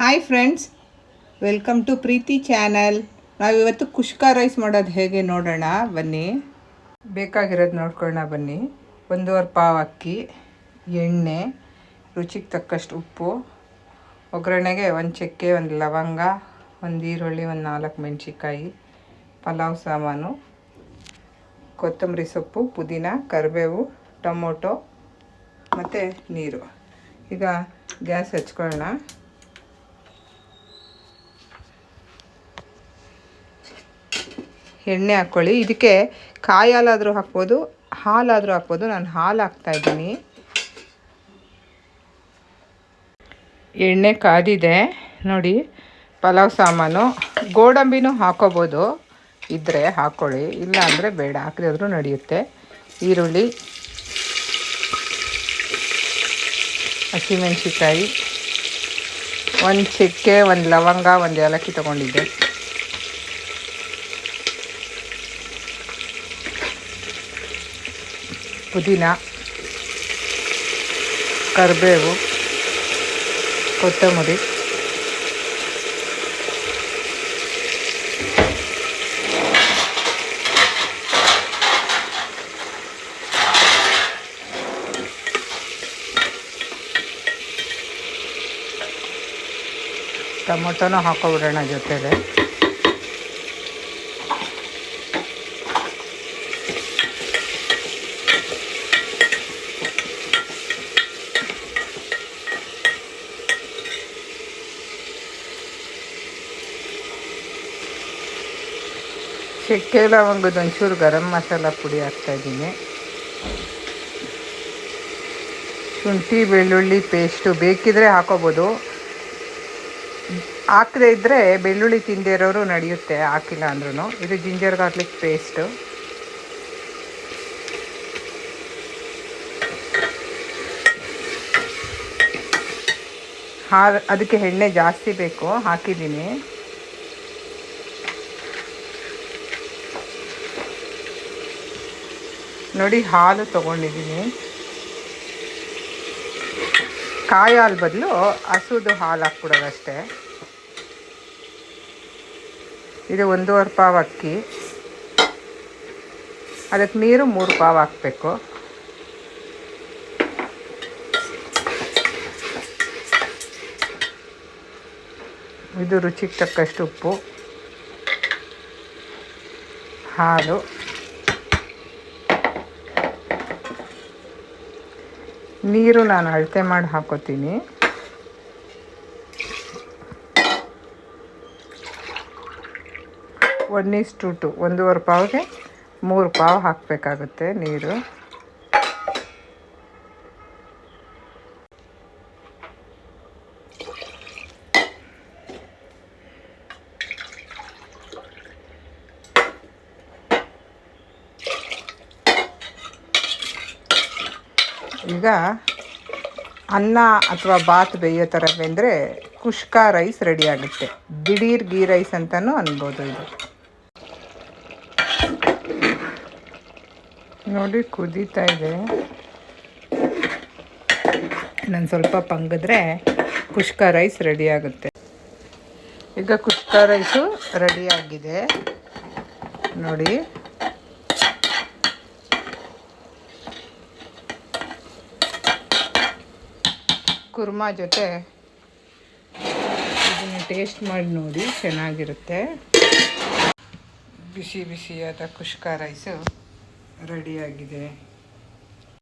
Hi friends welcome to Preethi channel ನಾವಿವತ್ತು kushka rice ಮಾಡೋದು ಹೇಗೆ ನೋಡೋಣ, ಬನ್ನಿ. ಬೇಕಾಗಿರೋದು ನೋಡ್ಕೊಳ್ಳೋಣ ಬನ್ನಿ. ಒಂದೂವರೆ ಪಾವ್ ಅಕ್ಕಿ, ಎಣ್ಣೆ, ರುಚಿಗೆ ತಕ್ಕಷ್ಟು ಉಪ್ಪು, ಒಗ್ಗರಣೆಗೆ ಒಂದು ಚಕ್ಕೆ, ಒಂದು ಲವಂಗ, ಒಂದು ಈರುಳ್ಳಿ, ಒಂದು ನಾಲ್ಕು ಮೆಣಸಿಕಾಯಿ ಪಲಾವ್ ಸಾಮಾನು, ಕೊತ್ತಂಬರಿ ಸೊಪ್ಪು, ಪುದೀನ, ಕರಿಬೇವು, ಟೊಮೊಟೊ ಮತ್ತು ನೀರು. ಈಗ ಗ್ಯಾಸ್ ಹಚ್ಕೊಳ್ಳೋಣ ಎಣ್ಣೆ ಹಾಕ್ಕೊಳ್ಳಿ ಇದಕ್ಕೆ ಕಾಯಿ ಹಾಲಾದರೂ ಹಾಕ್ಬೋದು ಹಾಲಾದರೂ ಹಾಕ್ಬೋದು. ನಾನು ಹಾಲು ಹಾಕ್ತಾ ಇದ್ದೀನಿ. ಎಣ್ಣೆ ಕಾದಿದೆ. ನೋಡಿ, ಪಲಾವ್ ಸಾಮಾನು. ಗೋಡಂಬಿನೂ ಹಾಕೋಬೋದು. ಇದ್ದರೆ ಹಾಕ್ಕೊಳ್ಳಿ ಇಲ್ಲ ಅಂದರೆ ಬೇಡ. ಹಾಕಿದ್ರು ನಡೆಯುತ್ತೆ. ಈರುಳ್ಳಿ ಹಸಿಮೆಣ್ಸಿಕಾಯಿ ಒಂದು ಚಕ್ಕೆ, ಒಂದು ಲವಂಗ, ಒಂದು ಏಲಕ್ಕಿ ತೊಗೊಂಡಿದ್ದೆ. ಪುದೀನ ಕರಿಬೇವು ಕೊತ್ತಂಬರಿ ಟೊಮೊಟೊನೂ ಹಾಕೋಬಿಡೋಣ ಜೊತೆಲೆ ಚಕ್ಕೆ ಲವಂಗದ ಒಂಚೂರು ಗರಂ ಮಸಾಲ ಪುಡಿ ಹಾಕ್ತಾಯಿದ್ದೀನಿ ಶುಂಠಿ, ಬೆಳ್ಳುಳ್ಳಿ ಪೇಸ್ಟು ಬೇಕಿದ್ರೆ ಹಾಕೋಬೋದು. ಹಾಕದೇ ಇದ್ದರೆ ಬೆಳ್ಳುಳ್ಳಿ ತಿಂದೇ ಇರೋರು ನಡೆಯುತ್ತೆ, ಹಾಕಿಲ್ಲ ಅಂದ್ರೂ ಇದು ಜಿಂಜರ್ ಗಾರ್ಲಿಕ್ ಪೇಸ್ಟು ಹಾ ಅದಕ್ಕೆ ಎಣ್ಣೆ ಜಾಸ್ತಿ ಬೇಕು, ಹಾಕಿದ್ದೀನಿ. ನೋಡಿ, ಹಾಲು ತೊಗೊಂಡಿದ್ದೀನಿ. ಕಾಯಿ ಹಾಲು ಬದಲು ಹಸುದು ಹಾಲು ಹಾಕ್ಬಿಡೋದು ಅಷ್ಟೇ ಇದು ಒಂದೂವರೆ ಪಾವ್ ಅಕ್ಕಿ. ಅದಕ್ಕೆ ನೀರು ಮೂರು ಪಾವ್ ಹಾಕಬೇಕು. ಇದು ರುಚಿಗೆ ತಕ್ಕಷ್ಟು ಉಪ್ಪು. ಹಾಲು. ನೀರು ನಾನು ಅಳತೆ ಮಾಡಿ ಹಾಕೋತೀನಿ. ಒನ್ ಈಸ್ ಟು ಟು ಒಂದೂವರೆ ಪಾವ್ಗೆ ಮೂರು ಪಾವ್ ಹಾಕಬೇಕಾಗುತ್ತೆ ನೀರು. ಈಗ ಅನ್ನ ಅಥವಾ ಬಾತ್ ಬೇಯೋ ಥರ ಬೆಂದರೆ ಕುಷ್ಕ ರೈಸ್ ರೆಡಿ ಆಗುತ್ತೆ. ದಿಢೀರ್ ಗೀ ರೈಸ್ ಅಂತಲೂ ಅನ್ಬೋದು ಇದು. ನೋಡಿ ಕುದೀತಾ ಇದೆ. ನಾನು ಸ್ವಲ್ಪ ಪಂಗಿದ್ರೆ ಕುಷ್ಕ ರೈಸ್ ರೆಡಿ ಆಗುತ್ತೆ. ಈಗ ಕುಷ್ಕ ರೈಸು ರೆಡಿ ಆಗಿದೆ. ನೋಡಿ. ಕುರ್ಮಾ ಜೊತೆ ಇದನ್ನು ಟೇಸ್ಟ್ ಮಾಡಿ ನೋಡಿ ಚೆನ್ನಾಗಿರುತ್ತೆ. ಬಿಸಿ ಬಿಸಿಯಾದ ಕುಷ್ಕ ರೈಸು ರೆಡಿಯಾಗಿದೆ